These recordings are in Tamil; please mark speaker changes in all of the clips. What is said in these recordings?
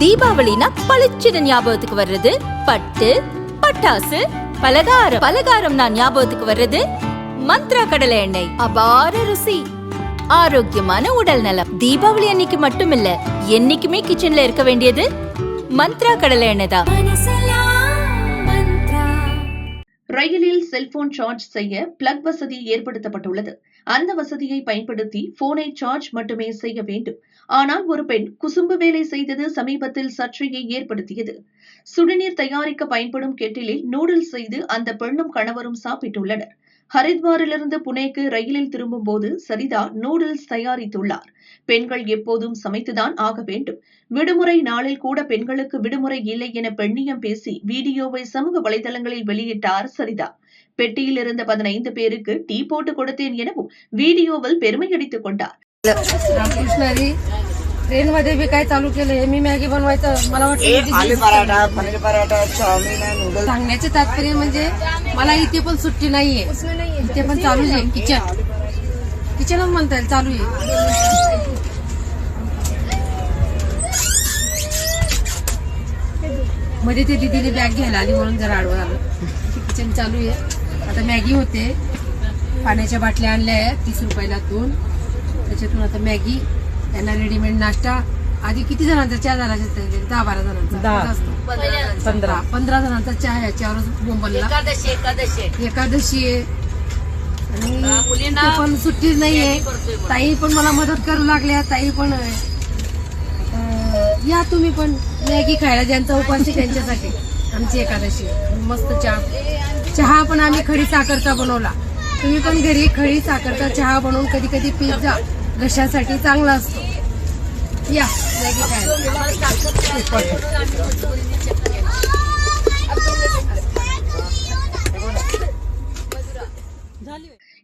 Speaker 1: தீபாவளினா பளிச்சுன்னு ஞாபகத்துக்கு வர்றது. பட்டு பட்டாசு பலகாரம். பலகாரம் நான் ஞாபகத்துக்கு வர்றது. மந்த்ரா கடலை எண்ணெய். அபார ருசி. ஆரோக்கியமான உடல் நலம். தீபாவளி அன்னைக்கு மட்டும் இல்ல என்னைக்குமே கிச்சன்ல இருக்க வேண்டியது மந்த்ரா கடலை எண்ணெய் தான்.
Speaker 2: ரயிலில் செல்போன் சார்ஜ் செய்ய பிளக் வசதி ஏற்படுத்தப்பட்டுள்ளது. அந்த வசதியை பயன்படுத்தி போனை சார்ஜ் மட்டுமே செய்ய வேண்டும். ஆனால் ஒரு பெண் குசும்பு வேலை செய்தது சமீபத்தில் சர்ச்சையை ஏற்படுத்தியது. சுடுநீர் தயாரிக்க பயன்படும் கெட்டிலில் நூடுல்ஸ் செய்து அந்த பெண்ணும் கணவரும் சாப்பிட்டுள்ளனர். ஹரித்வாரிலிருந்து புனேக்கு ரயிலில் திரும்பும் போது சரிதா நூடுல்ஸ் தயாரித்துள்ளார். பெண்கள் எப்போதும் சமைத்துதான் ஆக வேண்டும். விடுமுறை நாளில் கூட பெண்களுக்கு விடுமுறை இல்லை என பெண்ணியம் பேசி வீடியோவை சமூக வலைதளங்களில் வெளியிட்டார் சரிதா. பெட்டியில் இருந்த பதினைந்து பேருக்கு டீ போட்டு கொடுத்தேன் எனவும் வீடியோவில் பெருமையடித்துக் கொண்டார்.
Speaker 3: रामकृष्णारी ट्रेन मध्ये बी काय चालू केलंय? मी मॅगी बनवायचं मला वाटतं
Speaker 4: पराठा. पनीर पराठा नूडल्स
Speaker 3: सांगण्याचे तात्पर्य म्हणजे मला इथे पण सुट्टी नाहीये. इथे पण चालूच आहे किचन किचनच म्हणता येईल चालू आहे. मध्ये ते दिदीने बॅग घ्यायला आली म्हणून जरा आडवं आलं. किचन चालू आहे. आता मॅगी होते. पाण्याच्या बाटल्या आणल्या आहेत तीस रुपयाला दोन. त्याच्यातून आता मॅगी त्यांना रेडीमेड नाश्ता. आधी किती जणांचा चहा झाला? दहा बारा जणांचा. पंधरा. पंधरा. जणांचा चहा याच्यावरच बोंबलला.
Speaker 5: एकादशी एकादशी.
Speaker 3: एकादशी आहे. आणि पण सुट्टी नाहीये. ताई पण मला मदत करू लागल्या. ताई पण या तुम्ही पण. मॅगी खायला ज्यांचा उपास आहे त्यांच्यासाठी. आमची एकादशी. मस्त चहा. चहा पण आम्ही खडी साखरचा बनवला. तुम्ही पण घरी खडी साखरचा चहा बनवून कधी कधी पीत जा. घशासाठी चांगला असतो या मॅगी खायला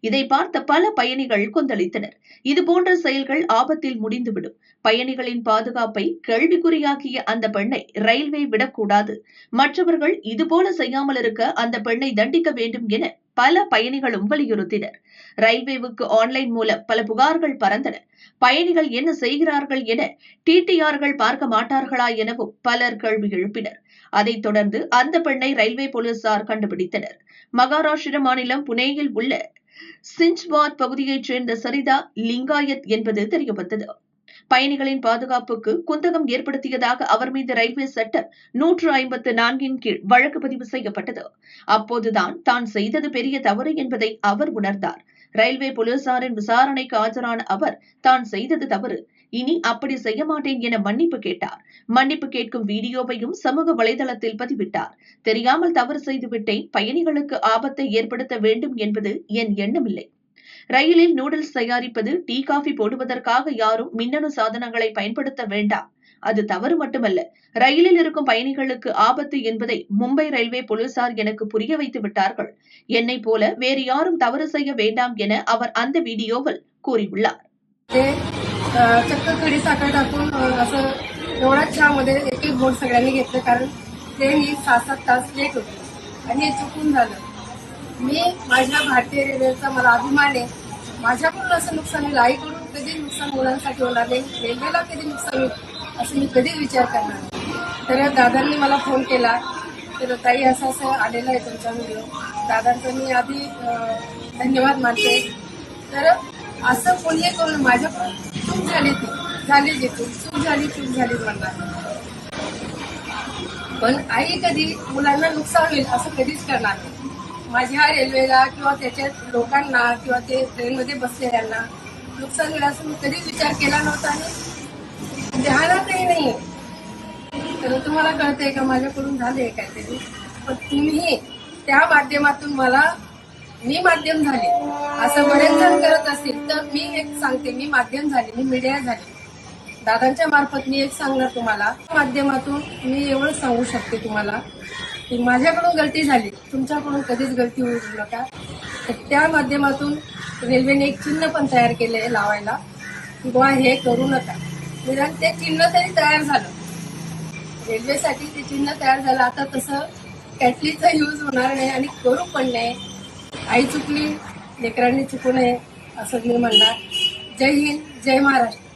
Speaker 2: இதை பார்த்த பல பயணிகள் கொந்தளித்தனர் இதுபோன்ற செயல்கள் ஆபத்தில் முடிந்துவிடும் பயணிகளின் பாதுகாப்பை கேள்விக்குறியாக்கிய அந்த பெண்ணை ரயில்வே விடக்கூடாது மற்றவர்கள் இதுபோல செய்யாமல் இருக்க அந்த பெண்ணை தண்டிக்க வேண்டும் என பல பயணிகளும் வலியுறுத்தினர் ரயில்வேவுக்கு ஆன்லைன் மூலம் பல புகார்கள் பறந்தன. பயணிகள் என்ன செய்கிறார்கள் என டிடிஆர்கள் பார்க்க மாட்டார்களா எனவும் பலர் கேள்வி எழுப்பினர். அதைத் தொடர்ந்து அந்த பெண்ணை ரயில்வே போலீசார் கண்டுபிடித்தனர். மகாராஷ்டிர மாநிலம் புனேயில் உள்ள சிஞ்ச்வாத் பகுதியைச் சேர்ந்த சரிதா லிங்காயத் என்பது தெரியவந்தது. பயணிகளின் பாதுகாப்புக்கு குந்தகம் ஏற்படுத்தியதாக அவர் மீது ரயில்வே சட்டம் நூற்று ஐம்பத்து நான்கின் கீழ் வழக்கு பதிவு செய்யப்பட்டது. அப்போதுதான் தான் செய்தது பெரிய தவறு என்பதை அவர் உணர்ந்தார். ரயில்வே போலீசாரின் விசாரணைக்கு ஆஜரான அவர் தான் செய்தது தவறு. இனி அப்படி செய்ய மாட்டேன் என மன்னிப்பு கேட்டார். மன்னிப்பு கேட்கும் வீடியோவையும் சமூக வலைதளத்தில் பதிவிட்டார். தெரியாமல் தவறு செய்துவிட்டேன். பயணிகளுக்கு ஆபத்தை ஏற்படுத்த வேண்டும் என்பது என் எண்ணமில்லை. ரயிலில் நூடுல்ஸ் தயாரிப்பது டீ காஃபி போடுவதற்காக யாரும் மின்னணு சாதனங்களை பயன்படுத்த வேண்டாம் அது தவறு மட்டுமல்ல ரயிலில் இருக்கும் பயணிகளுக்கு ஆபத்து என்பதை மும்பை ரயில்வே போலீசார் எனக்கு புரிய வைத்து விட்டார்கள் என்னை போல வேறு யாரும் தவறு செய்ய வேண்டாம் என அவர் அந்த வீடியோவில் கூறியுள்ளார்
Speaker 3: ते अं, चक्क खडी साखर टाकून अं, असं एवढ्या चहामध्ये एक एक बोट सगळ्यांनी घेतलं कारण ट्रेन ही सात सात तास लेट होती आणि हे चुकून झालं मी माझ्या भारतीय रेल्वेचा मला अभिमान आहे माझ्याकडून असं नुकसान होईल आईकडून कधी नुकसान मुलांसाठी होणार नाही रेल्वेला कधी नुकसान होईल असं मी कधीच विचार करणार नाही. तर दादांनी मला फोन केला तर ताई असं असं आलेलं आहे तुमचा व्हिडिओ दादांचं मी आधी धन्यवाद मानते. तर असं कोणी करून माझ्याकडून चूक झाली ती झाली जी चूक चूक झाली चूक झाली म्हणणार पण आई कधी मुलांना नुकसान होईल असं कधीच करणार नाही. माझ्या रेल्वेला किंवा त्याच्यात लोकांना किंवा ते ट्रेनमध्ये बसलेल्यांना नुकसान झालं असं मी कधीच विचार केला नव्हता आणि ध्यानातही नाही तर तुम्हाला कळतंय का माझ्याकडून झालंय काहीतरी? पण तुम्ही त्या माध्यमातून मला मी माध्यम झाले. असं बरेच जण करत असतील तर मी एक सांगते मी माध्यम झाले मी मीडिया झाले. दादांच्या मार्फत मी एक सांगणार तुम्हाला. माध्यमातून मी एवढं सांगू शकते तुम्हाला. की माझ्याकडून गलती झाली. तुमच्याकडून कधीच गलती होऊ नका. तर त्या माध्यमातून रेल्वेने एक चिन्ह पण तयार केले आहे लावायला. की बुवा हे करू नका. निदान ते चिन्ह तरी तयार झालं. रेल्वेसाठी ते चिन्ह तयार झालं. आता तसं कॅटलीचा यूज होणार नाही आणि करू पण नाही आई चुकली लेकरांनी चुकू नये असं मी म्हणणार. जय हिंद जय महाराष्ट्र.